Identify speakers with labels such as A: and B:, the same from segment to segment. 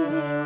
A: again.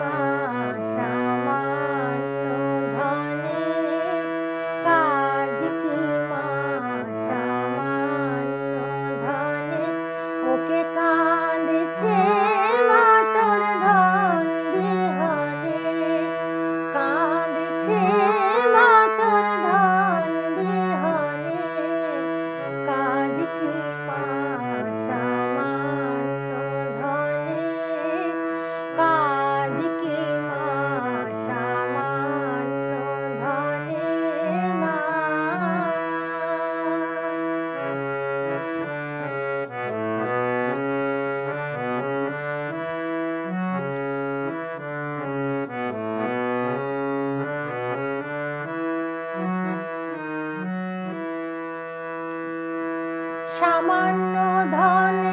A: সামান্য ধনে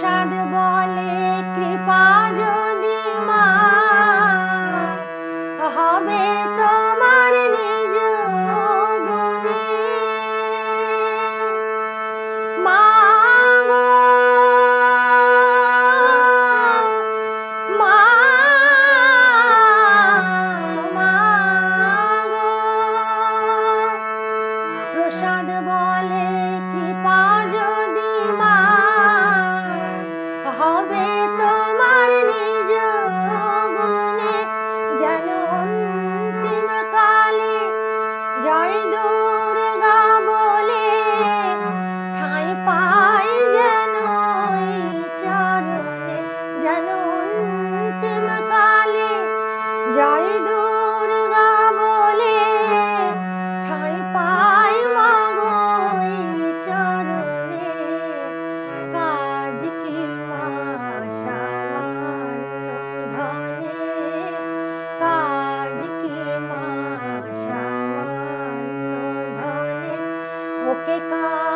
A: প্রসাদ বলে। けか。